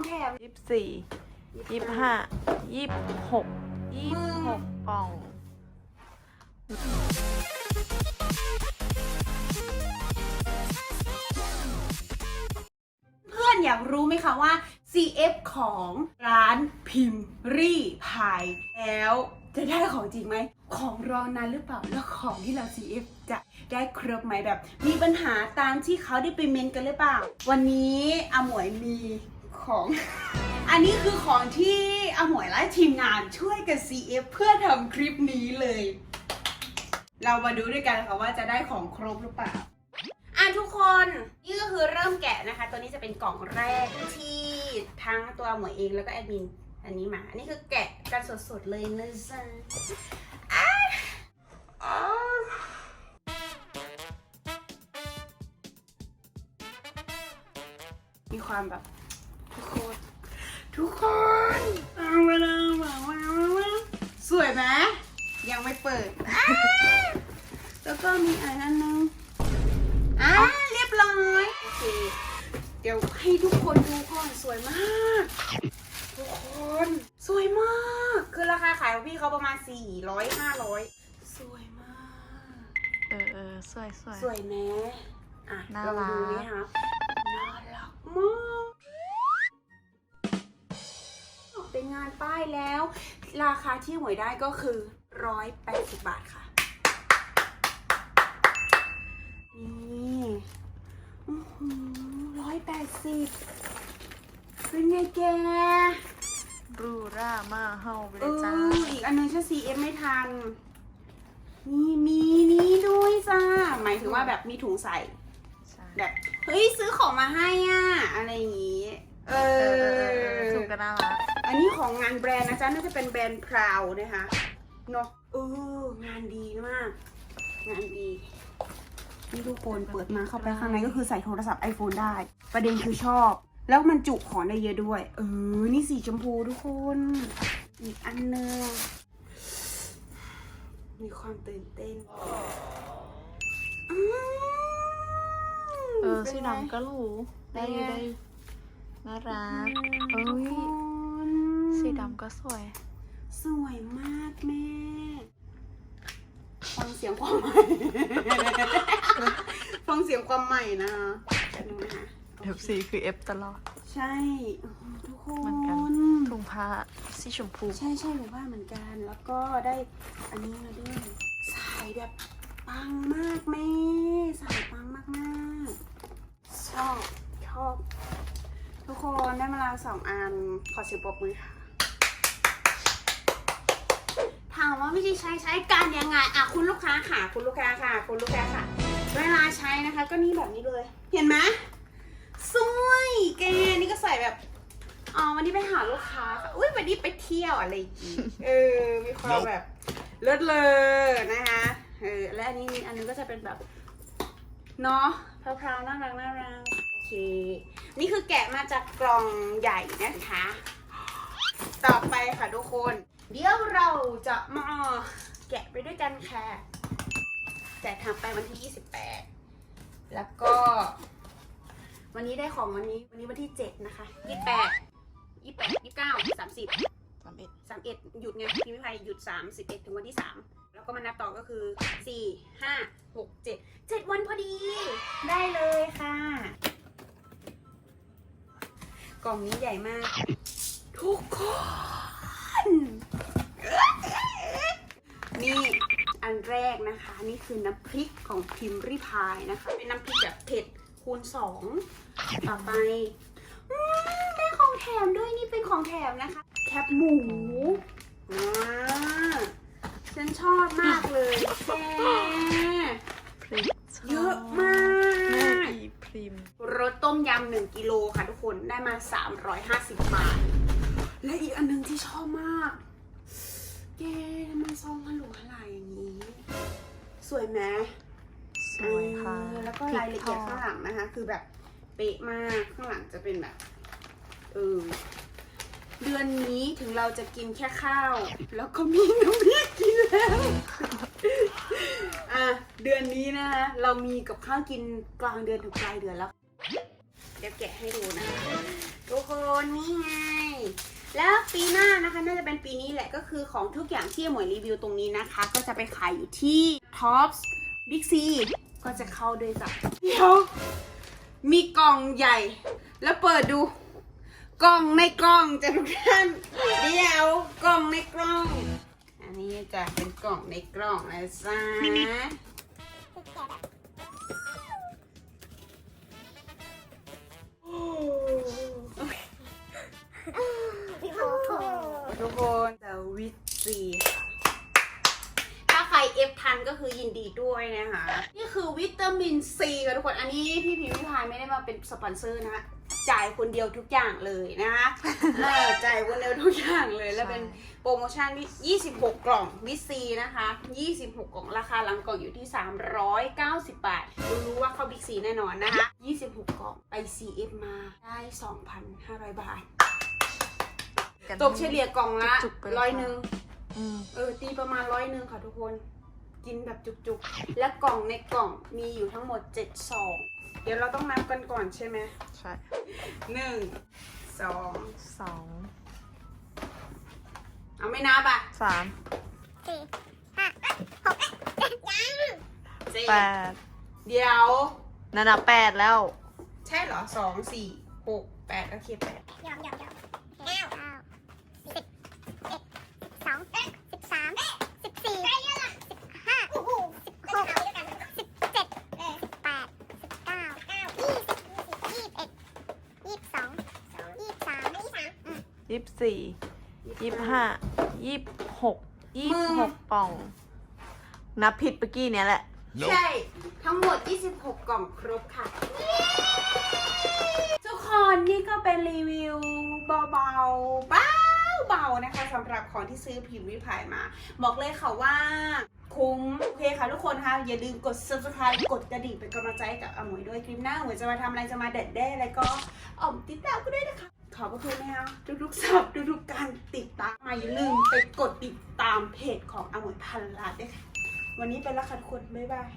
ของแถม ยี่สิบสี่ยี่สิบห้ายี่สิบหกยี่สิบหกกล่อง เพื่อนอยากรู้ไหมคะว่า CF ของร้านพิมรี่พายแล้วจะได้ของจริงไหม ของรอนานหรือเปล่า แล้วของที่เรา CF จะได้ครบไหมแบบ มีปัญหาตามที่เขาได้ไปเมนกันหรือเปล่า วันนี้อาหมวยมี ของ อันนี้คือของที่อาหมวยและทีมงานช่วยกัน CF เพื่อทำคลิปนี้เลย เรามาดูด้วยกันค่ะว่าจะได้ของครบหรือเปล่า อะทุกคนนี่ก็คือเริ่มแกะนะคะ ตัวนี้จะเป็นกล่องแรกที่ทั้งตัวหมวยเองแล้วก็แอดมินอันนี้มา อันนี้คือแกะกันสดๆเลยนะจ๊ะมีความแบบ ทุกคน ทุกคนเอามาแล้วมามามามาสวยไหมยังไม่เปิดอะแล้วก็มีอันนั้นนึงอ่าเรียบร้อยโอเคเดี๋ยวให้ทุกคนดูก่อนสวยมาก ทุกคน สวยมาก คือราคาขายของพี่เขาประมาณ 400 500 สวยมาก เออเออสวยสวยสวยไหมอะน่าลองรักดูนี่ครับน่ารักมาก งานป้ายแล้ว ราคาที่หมวยได้ก็คือ 180 บาทค่ะ นี่ร้อยแปดสิบเป็นไงแกบรูร่ามาเฮาไปเอเลยจ้าออีกอันนึงฉัน CF ไม่ทัน นี่มีนี้ด้วยจ้า หมายถึงว่าแบบมีถุงใส่ ใช่แบบ เฮ้ย ซื้อของมาให้อะ อะไรอย่างงี้ เอเออเออเอออถุงก็น่ารัก อันนี้ของงานแบรนด์นะจ๊ะ น่าจะเป็นแบรนด์พราวนะคะเนาะเอองานดีมาก งานดี นี่ทุกคนเปิดมาเข้าไปข้างในก็คือใส่โทรศัพท์ iPhone ได้ ประเด็นคือชอบ แล้วมันจุของได้เยอะด้วย เออ นี่สีชมพูทุกคน อีกอันหนึงมีความตื่นเต้นอืมเออป็นสีไงดำก็รู้ ได้อยู่เป็นไงได้อยู่น่ารักเอ้ทุกยคน สีดำก็สวย สวยมากแม่ ฟังเสียงความใหม่ ฟังเสียงความใหม่นะแป๊บนึงนะคะเอฟซีคือเอฟตลอด ใช่โอ้โหทุกคเหมือนกันนถุงผ้าสีชมพู ใช่ใช่หนูว่าเหมือนกัน แล้วก็ได้อันนี้มาด้วยสายแบบปังมากแม่สายปังมากมากๆชอบชอบ ทุกคนได้มาแลาสองอันขอเสียงปรบมือค่ะ ถามว่าวิธีใช้ใช้กันยังไงอะคุณลูกค้าค่ะ คุณลูกค้าค่ะ คุณลูกค้าค่ะ เวลาใช้นะคะ ก็นี่แบบนี้เลย เห็นไหมสวยแกนี่ก็ใส่แบบอ๋อวันนี้ไปหาลูกค้าค่ะอุ้ยวันนี้ไปเที่ยวอะไรอย่างงี้เออมีความแบบเลิศเลยนะคะเออและอันนี้อันนึงก็จะเป็นแบบเนาะพราวๆน่ารักน่ารักโอเค นี่คือแกะมาจากกล่องใหญ่นะคะ ต่อไปค่ะทุกคน เดี๋ยวเราจะมาแกะไปด้วยกันค่ะแต่ทำไปวันที่ 28 แล้วก็ วันนี้ได้ของวันนี้ วันนี้วันที่ 7 นะคะ 28 28 29 30สามเอ็ดสามเอ็ดหยุดไงพี่ไม่พายหยุดสามสิบเอ็ดถึงวันที่สามแล้วก็มานับต่อก็คือสี่ห้าหกเจ็ดเจ็ดวันพอดี ได้เลยค่ะ กล่องนี้ใหญ่มาก ทุกคน นี่อันแรกนะคะ นี่คือน้ำพริกของพิมพ์ริพายนะคะ เป็นน้ำพริกแบบเผ็ดคูณสองต่อไปอืมได้ของแถมด้วยนี่เป็นของแถมนะคะ แคบหมูว้าฉันชอบมากเลยแกพริกเยอะมาแม่กอีพริมรสต้มยำหนึ่งกิโลค่ะทุกคนได้มา 350 บาท และอีกอันหนึงที่ชอบมาก แกมันซองฮัลโหลฮลายอย่างนี้ สวยไหมสวยค่ะเออแล้วก็รายละเอียดข้างหลังนะคะ คือแบบเป๊ะมาก ข้างหลังจะเป็นแบบ เออ เดือนนี้ถึงเราจะกินแค่ข้าว แล้วก็มีน้ำพริกกินแล้ว อะ เดือนนี้นะคะเรามีกับข้าวกินกลางเดือนถึงปลายเดือนแล้ว เดี๋ยวแกะให้ดูนะคะทุกคนนี่ไง แล้วปีหน้านะคะน่าจะเป็นปีนี้แหละก็คือของทุกอย่างที่หมวยรีวิวตรงนี้นะคะ ก็จะไปขายอยู่ที่ท็อปส์บิ๊กซีก็จะเข้าด้วยจ้ะเดี๋ยวมีกล่องใหญ่ แล้วเปิดดู กล่องในกล่องจะทุกท่านเดี๋ยวกล่องในกล่อง อันนี้จะเป็นกล่องในกล่องนะจ๊ะ ดีด้วยนะคะ นี่คือวิตามินซีค่ะทุกคน อันนี้พี่พิมพ์พายไม่ได้มาเป็นสปอนเซอร์นะคะจ่ายคนเดียวทุกอย่างเลยนะคะเออจ่ายคนเดียวทุกอย่างเลย แล้วเป็นโปรโมชั่นที่26 กล่องวิซีนะคะ 26 กล่องราคาหลังกล่องอยู่ที่ 390 บาทรู้ว่าเข้าบิ๊กซีแน่นอนนะคะ 26 กล่องไป CF มาได้ 2,500 บาท ตกเฉลี่ยกล่องละจุกๆไปเลยร้อยค่ะหนึ่งอืมเออตีประมาณร้อยหนึ่งค่ะทุกคน กินแบบจุกๆ และกล่องในกล่องมีอยู่ทั้งหมด7ซองเดี๋ยวเราต้องนับกันก่อนใช่ไหมใช่หนึ่งสองสองเอาไม่นับอะสามสี่แปดเดี๋ยว นั่นน่ะแปดแล้ว ใช่เหรอสองสี่หกแปดโอเคแปด ยี่สิบสี่ยี่สิบห้ายี่สิบหกยี่สิบหกป่อง นับผิดเมื่อกี้เนี้ยแหละ ใช่ ทั้งหมด 26 กล่องครบค่ะ ทุกคนนี่ก็เป็นรีวิวเบาๆเบาเบาๆนะคะสำหรับของที่ซื้อพิมพ์ริพายมา บอกเลยค่ะว่าคุ้มโอเคค่ะทุกคนคะอย่าลืมกด subscribe กดกระดิ่งเป็นกำลังใจให้กับอาหมวยด้วยคลิปหน้าหมวยจะมาทำอะไรจะมาเด็ดได้อะไรก็อ่อมติดตามก็ด้วยนะคะ ขอบคุณนะคะทุกๆสับทุกๆการติดตามไม่ลืมไปกดติดตามเพจของอมวยพันลาดด้วยค่ะ วันนี้ไปแล้วค่ะทุกคน บ๊ายบาย